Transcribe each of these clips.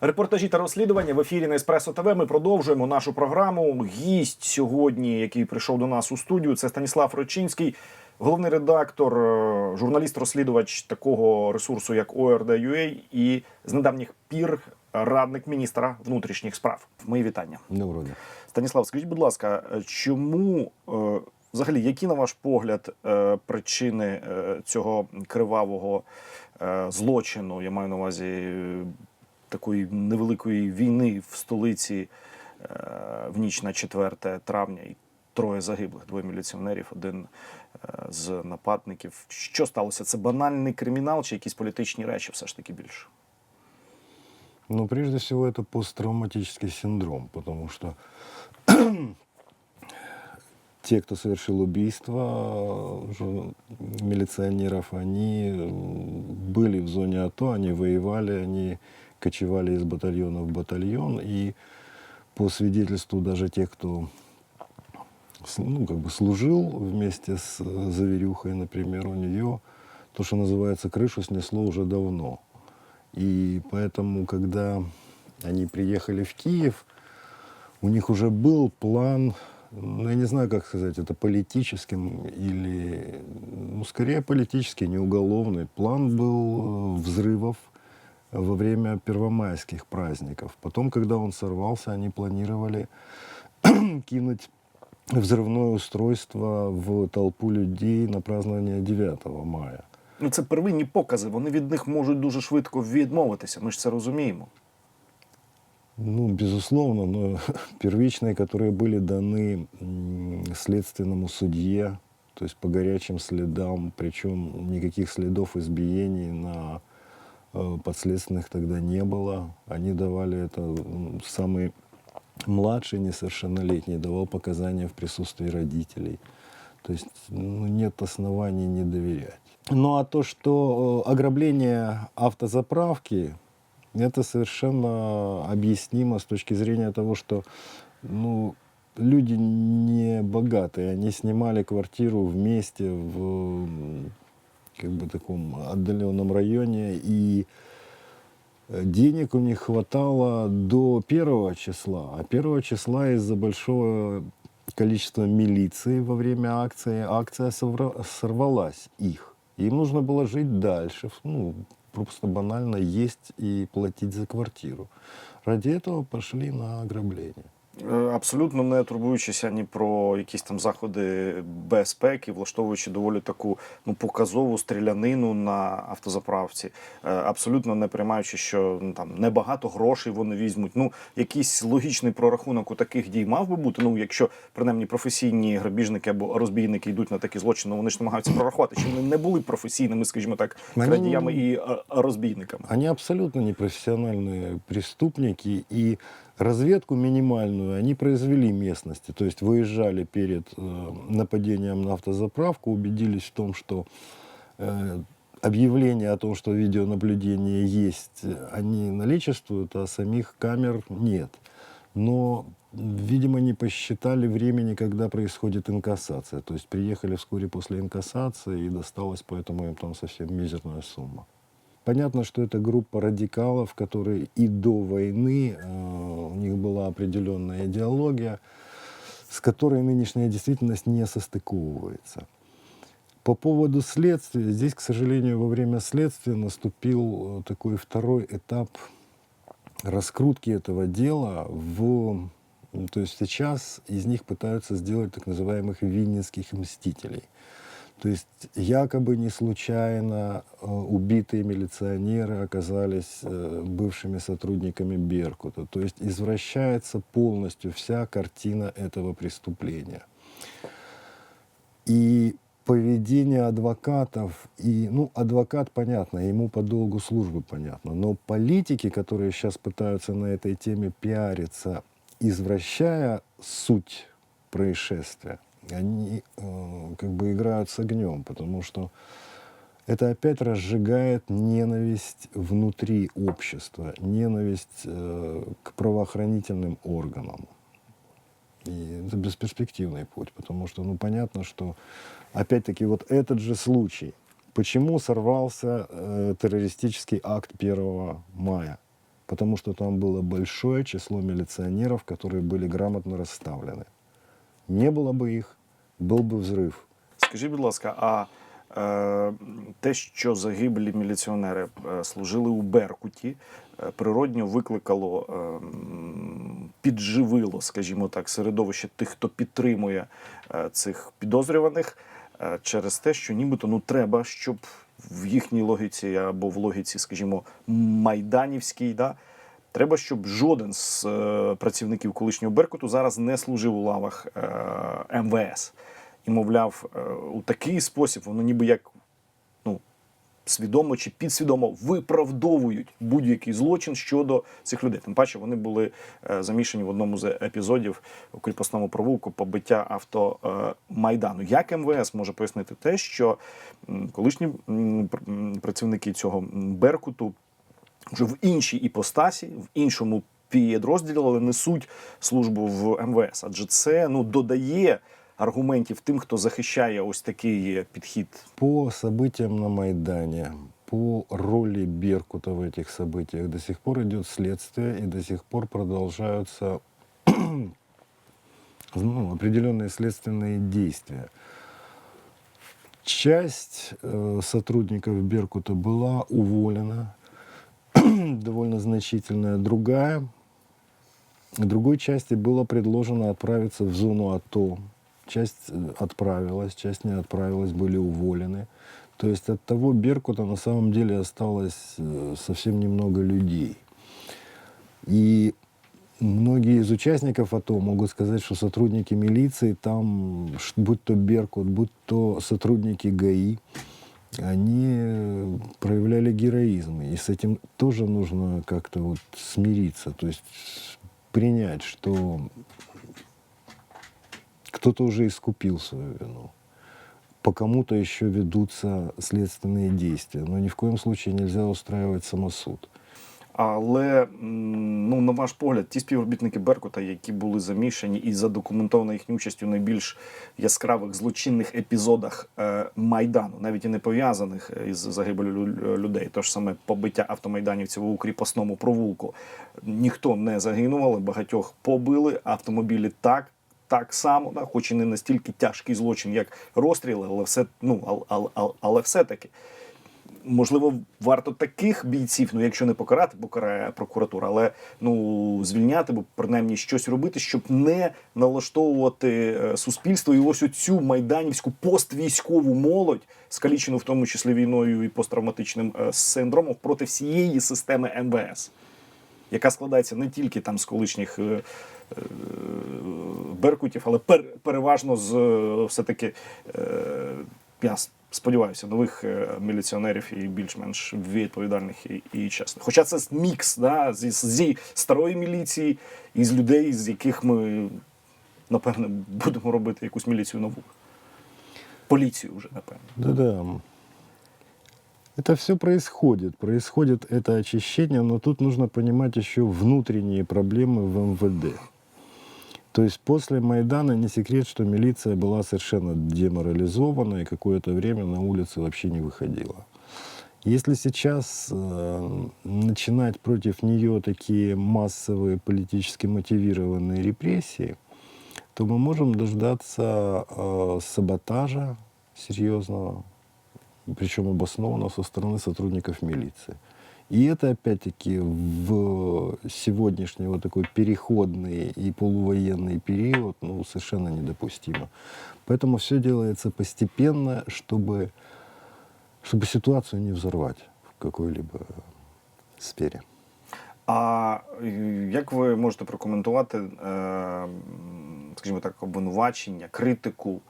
Репортажі та розслідування в ефірі на Еспресо ТВ. Ми продовжуємо нашу програму. Гість сьогодні, який прийшов до нас у студію, це Станіслав Рочинський, головний редактор, е, журналіст-розслідувач такого ресурсу, як ORD.ua і з недавніх пір радник міністра внутрішніх справ. Мої вітання. Доброго дня. Станіслав, скажіть, будь ласка, е, чому е, взагалі, які на ваш погляд причини цього кривавого злочину? Я маю на увазі такої невеликої війни в столиці е, в ніч на 4 травня і троє загиблих, двоє міліціонерів, один е, з нападників. Що сталося? Це банальний кримінал чи якісь політичні речі все ж таки більше? Ну, прежде всего, это посттравматический синдром, потому что те, кто совершил убийство жу- милиционеров, они были в зоне АТО, они воевали, они кочевали из батальона в батальон, и по свидетельству даже тех, кто ну, как бы служил вместе с э, Заверюхой, например, у нее то, что называется, крышу снесло уже давно. И поэтому, когда они приехали в Киев, у них уже был план, ну, я не знаю, как сказать, это политическим или, ну, скорее политический, не уголовный. План был э, взрывов во время первомайских праздников. Потом, когда он сорвался, они планировали кинуть взрывное устройство в толпу людей на празднование 9 мая. Ну, це первинні покази. Вони від них можуть дуже швидко відмовитися. Ми ж це розуміємо. Ну, безусловно, но первичные, которые были даны м, следственному судье, то есть по горячим следам, причем никаких следов избиений на э, подследственных тогда не было. Они давали это, самый младший, несовершеннолетний, давал показания в присутствии родителей. То есть ну, нет оснований не доверять. Ну а то, что э, ограбление автозаправки, это совершенно объяснимо с точки зрения того, что ну, люди не богатые, они снимали квартиру вместе в как бы таком отдаленном районе, и э, денег у них хватало до первого числа, а первого числа из-за большого количества милиции во время акции, акция сорвалась их. Им нужно было жить дальше, ну, просто банально есть и платить за квартиру. Ради этого пошли на ограбление. Е, Абсолютно не турбуючись ані про якісь там заходи безпеки, влаштовуючи доволі таку ну показову стрілянину на автозаправці, Е, абсолютно не приймаючи, що ну, там небагато грошей вони візьмуть. Ну якийсь логічний прорахунок у таких дій мав би бути. Ну якщо принаймні професійні грабіжники або розбійники йдуть на такі злочини, вони ж намагаються прорахувати, чи вони не були професійними, скажімо так, Вони- крадіями і е, розбійниками. Они абсолютно непрофессиональные преступники, и разведку минимальную они произвели местности. То есть выезжали перед э, нападением на автозаправку, убедились в том, что э, объявления о том, что видеонаблюдение есть, они наличествуют, а самих камер нет. Но, видимо, не посчитали времени, когда происходит инкассация. То есть приехали вскоре после инкассации и досталось поэтому им там совсем мизерная сумма. Понятно, что это группа радикалов, которые и до войны э, у них была определенная идеология, с которой нынешняя действительность не состыковывается. По поводу следствия, здесь, к сожалению, во время следствия наступил э, такой второй этап раскрутки этого дела в... То есть сейчас из них пытаются сделать так называемых винницких мстителей. То есть якобы не случайно э, убитые милиционеры оказались э, бывшими сотрудниками Беркута. То есть извращается полностью вся картина этого преступления. И поведение адвокатов, и, ну, адвокат, понятно, ему по долгу службы понятно, но политики, которые сейчас пытаются на этой теме пиариться, извращая суть происшествия, они э, как бы играют с огнем, потому что это опять разжигает ненависть внутри общества, ненависть э, к правоохранительным органам. И это бесперспективный путь, потому что, ну, понятно, что, опять-таки, вот этот же случай, почему сорвался э, террористический акт 1 мая? потому что там было большое число милиционеров, которые были грамотно расставлены. Не было бы их, был бы взрыв. Скажіть, будь ласка, а е, те, що загиблі міліціонери е, служили у Беркуті, е, природньо викликало, е, м, підживило, скажімо так, середовище тих, хто підтримує е, цих підозрюваних, е, через те, що нібито ну треба, щоб в їхній логіці або в логіці, скажімо, майданівській, да, Треба, щоб жоден з е, працівників колишнього Беркуту зараз не служив у лавах е, МВС. І, мовляв, е, у такий спосіб воно ніби як ну, свідомо чи підсвідомо виправдовують будь-який злочин щодо цих людей. Тим паче вони були е, замішані в одному з епізодів у кріпосному провулку побиття авто е. Як МВС може пояснити те, що м, колишні м, працівники цього Беркуту вже в іншій іпостасі, в іншому підрозділі, але несуть службу в МВС. Адже це ну додає аргументів тим, хто захищає ось такий підхід. По событиям на Майдане, по роли Беркута в этих событиях до сих пор идет следствие и до сих пор продолжаются ну, определенные следственные действия. Часть э, сотрудников Беркута была уволена, довольно значительная, другая Другой части было предложено отправиться в зону АТО. Часть э, отправилась, часть не отправилась, были уволены. То есть от того Беркута на самом деле осталось э, совсем немного людей. И многие из участников АТО могут сказать, что сотрудники милиции там, будь то Беркут, будь то сотрудники ГАИ, они проявляли героизм. И с этим тоже нужно как-то вот смириться. То есть принять, что кто-то уже искупил свою вину. По кому-то еще ведутся следственные действия. Но ни в коем случае нельзя устраивать самосуд. Але ну на ваш погляд, ті співробітники Беркута, які були замішані і задокументована їхня участь у найбільш яскравих злочинних епізодах е, майдану, навіть і не пов'язаних із загибелю лю- людей, то ж саме побиття автомайданівців у кріпосному провулку, ніхто не загинув, але багатьох побили автомобілі так. Так само, да, хоч і не настільки тяжкий злочин, як розстріли, але все ну але, але, але, але все-таки можливо, варто таких бійців, ну якщо не покарати, покарає прокуратура, але ну звільняти, бо принаймні щось робити, щоб не налаштовувати е, суспільство і ось оцю майданівську поствійськову молодь, скалічену в тому числі війною і посттравматичним е, синдромом проти всієї системи МВС, яка складається не тільки там з колишніх. е, Беркутів, але переважно з е, все-таки е, я с- сподіваюся, нових е, міліціонерів і більш-менш відповідальних і, і чесних. Хоча це мікс да, зі, зі старої міліції і з людей, з яких ми, напевне, будемо робити якусь міліцію нову. Поліцію вже, напевне. Да-да. Это все происходит. Происходит это очищение, но тут нужно понимать еще внутренние проблемы в МВД. То есть после Майдана не секрет, что милиция была совершенно деморализована и какое-то время на улицы вообще не выходила. Если сейчас э, начинать против нее такие массовые политически мотивированные репрессии, то мы можем дождаться э, саботажа серьезного, причем обоснованного со стороны сотрудников милиции. И это, опять-таки, в сегодняшний вот такой переходный и полувоенный период ну, совершенно недопустимо. Поэтому все делается постепенно, чтобы, чтобы ситуацию не взорвать в какой-либо сфере. А е, як ви можете прокоментувати, е, скажімо так, обвинувачення, критику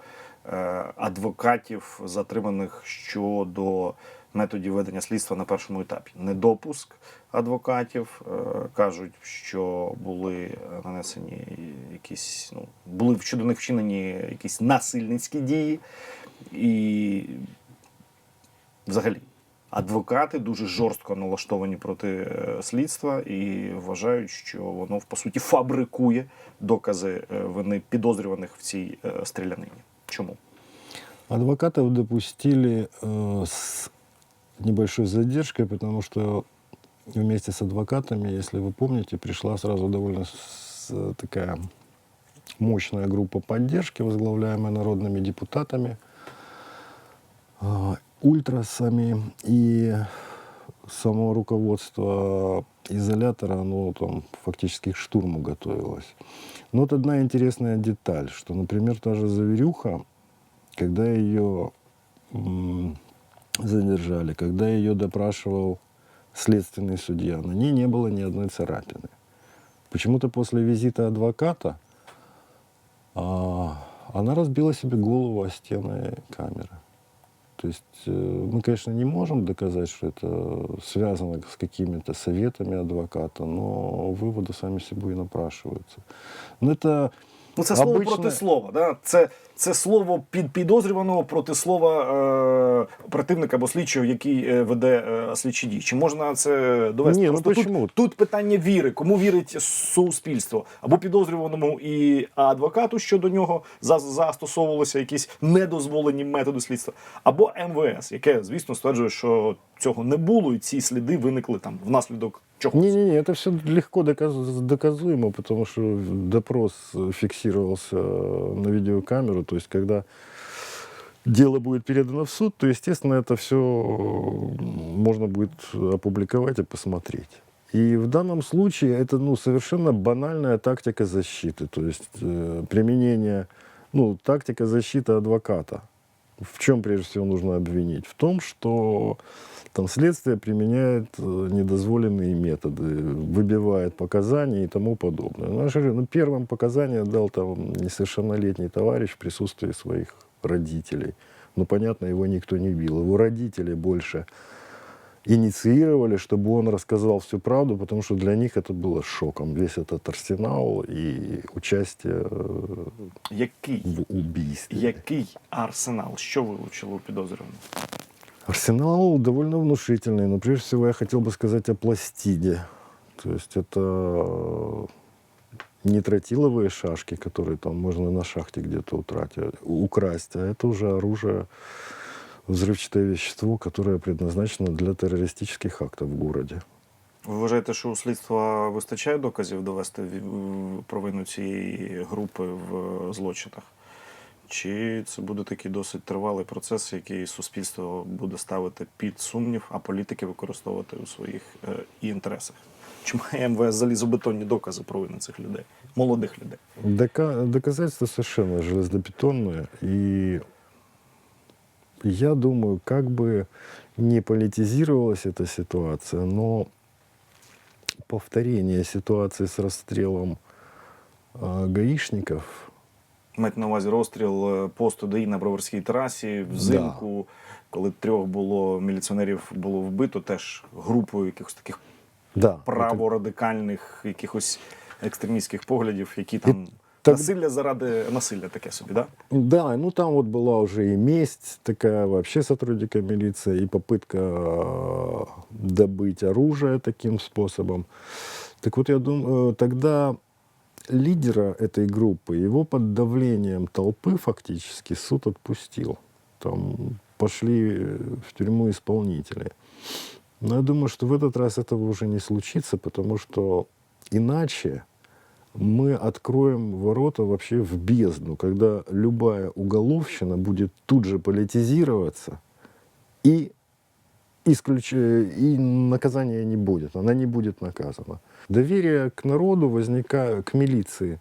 е, адвокатів, затриманих щодо методів ведення слідства на першому етапі? Недопуск адвокатів е, кажуть, що були е, нанесені якісь, ну були щодо них вчинені якісь насильницькі дії, і взагалі адвокати дуже жорстко налаштовані проти е, слідства і вважають, що воно по суті фабрикує докази вини підозрюваних в цій стрілянині. Чому? Адвокатов допустили с небольшой задержкой, потому что вместе с адвокатами, если вы помните, пришла сразу довольно такая мощная группа поддержки, возглавляемая народными депутатами, а, ультрасами и само руководство изолятора, оно там фактически к штурму готовилось. Но вот одна интересная деталь, что, например, та же Заверюха, когда ее задержали, когда ее допрашивал следственный судья, на ней не было ни одной царапины. Почему-то после визита адвоката а, она разбила себе голову о стены камеры. То есть э, мы, конечно, не можем доказать, что это связано с какими-то советами адвоката, но выводы сами собой напрашиваются. Но это Ну, це слово обычно- проти слова. Да? Це, це слово під підозрюваного проти слова е, оперативника або слідчого, який е, веде е, слідчі дії. Чи можна це довести? Ні, ну Просто почему? тут, тут питання віри. Кому вірить суспільство? Або підозрюваному і адвокату щодо нього за- застосовувалися якісь недозволені методи слідства, або МВС, яке, звісно, стверджує, що цього не було, і ці сліди виникли там внаслідок чогось. Не-не-не, это все легко доказ- доказуемо, потому что допрос э, фиксировался э, на видеокамеру. То есть, когда дело будет передано в суд, то, естественно, это все можно будет опубликовать и посмотреть. И в данном случае это ну, совершенно банальная тактика защиты, то есть э, применение, ну, тактика защиты адвоката. В чем прежде всего нужно обвинить? В том, что там следствие применяет э, недозволенные методы, выбивает показания и тому подобное. Ну, я же говорю, ну, первым показания дал там несовершеннолетний товарищ в присутствии своих родителей. Ну, понятно, его никто не бил. Его родители больше инициировали, чтобы он рассказал всю правду, потому что для них это было шоком. Весь этот арсенал и участие э, Який? в убийстве. Який арсенал? Що вилучили у підозрюваному? Арсенал довольно внушительный, но прежде всего я хотел бы сказать о пластиде. То есть это не тротиловые шашки, которые там можно на шахте где-то утратить, украсть, а это уже оружие, взрывчатое вещество, которое предназначено для террористических актов в городе. Ви вважаєте, що у слідства вистачає доказів довести провину цієї групи в злочинах? Чи це буде такий досить тривалий процес, який суспільство буде ставити під сумнів, а політики використовувати у своїх е, інтересах? Чи має МВС залізобетонні докази провини цих людей, молодих людей? Дока- доказательства совершенно железобетонные. И я думаю, как бы не политизировалась эта ситуация, но повторение ситуации с расстрелом э, гаишников, Мають на увазі розстріл е, посту ДАІ на Броварській трасі взимку, коли трьох було міліціонерів було вбито, теж групою якихось таких да, это- праворадикальних якихось екстремістських поглядів, які там так- насилля заради насилля таке собі, да? Да, ну там вот была уже и месть такая вообще сотрудника милиции, и попытка э, добыть оружие таким способом. Так вот, я думаю, тогда лидера этой группы, его под давлением толпы фактически суд отпустил. Там пошли э, в тюрьму исполнители. Но я думаю, что в этот раз этого уже не случится, потому что иначе мы откроем ворота вообще в бездну, когда любая уголовщина будет тут же политизироваться и, исключ... и наказания не будет, она не будет наказана. Доверие к народу, возника... к милиции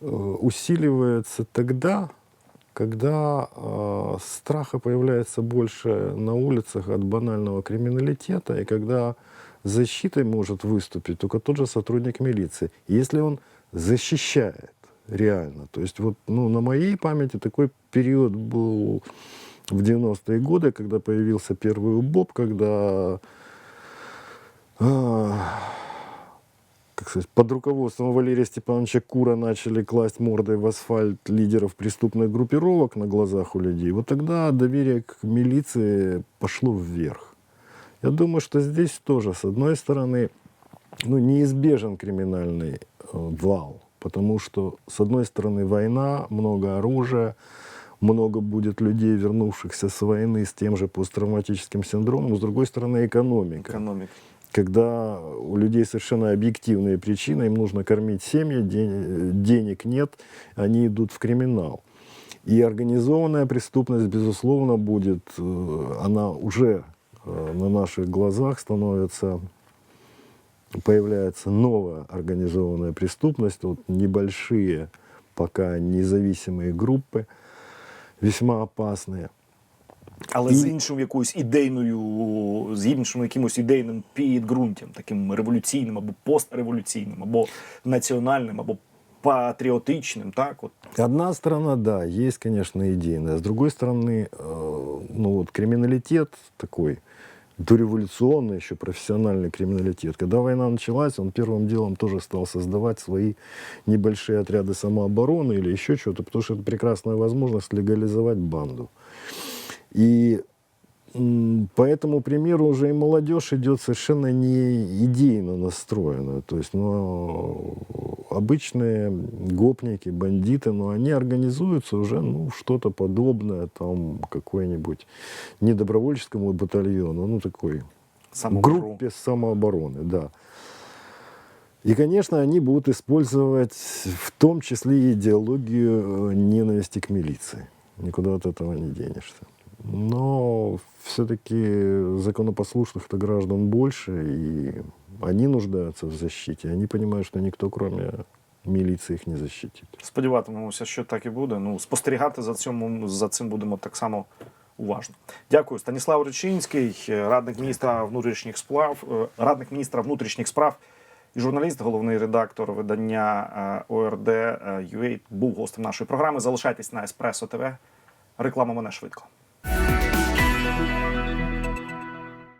э, усиливается тогда, когда э, страха появляется больше на улицах от банального криминалитета, и когда защитой может выступить только тот же сотрудник милиции. Если он защищает реально. То есть вот ну, на моей памяти такой период был в 90-е годы, когда появился первый УБОП, когда а, как сказать, под руководством Валерия Степановича Кура начали класть мордой в асфальт лидеров преступных группировок на глазах у людей, вот тогда доверие к милиции пошло вверх. Я думаю, что здесь тоже, с одной стороны, ну, неизбежен криминальный э, вал, потому что, с одной стороны, война, много оружия, много будет людей, вернувшихся с войны с тем же посттравматическим синдромом, с другой стороны, экономика. Економік. когда у людей совершенно объективные причины, им нужно кормить семьи, ден- денег нет, они идут в криминал. И организованная преступность, безусловно, будет, э, она уже э, на наших глазах становится, появляется новая организованная преступность, вот небольшие пока независимые группы, весьма опасные. Але І- з іншим якоюсь ідейною, з іншим якимось ідейним підґрунтям, таким революційним або постреволюційним, або національним, або патріотичним. Так, от Одна сторона, да, есть, конечно, идейная. С другой стороны, э, ну вот криминалитет такой, дореволюционный еще профессиональный криминалитет. Когда война началась, он первым делом тоже стал создавать свои небольшие отряды самообороны или еще что-то, потому что это прекрасная возможность легализовать банду. И м, по этому примеру уже и молодежь идет совершенно не идейно настроенная. То есть, ну, обычные гопники, бандиты, но они организуются уже, ну, что-то подобное, там, какой-нибудь не добровольческому батальону, ну, такой самооборон. группе самообороны, да. И, конечно, они будут использовать в том числе идеологию э, ненависти к милиции. Никуда от этого не денешься. Но все-таки законопослушных-то граждан больше, и они нуждаются в защите. Они понимают, что никто, кроме милиции, их не защитит. Сподіватимемося, що так і буде. Ну, спостерігати за, цьому, за цим будемо так само уважно. Дякую. Станіслав Речинський, радник міністра внутрішніх справ, е, радник міністра внутрішніх справ і журналіст, головний редактор видання е, ОРД е, UA, був гостем нашої програми. Залишайтесь на Еспресо ТВ. Реклама мене швидко.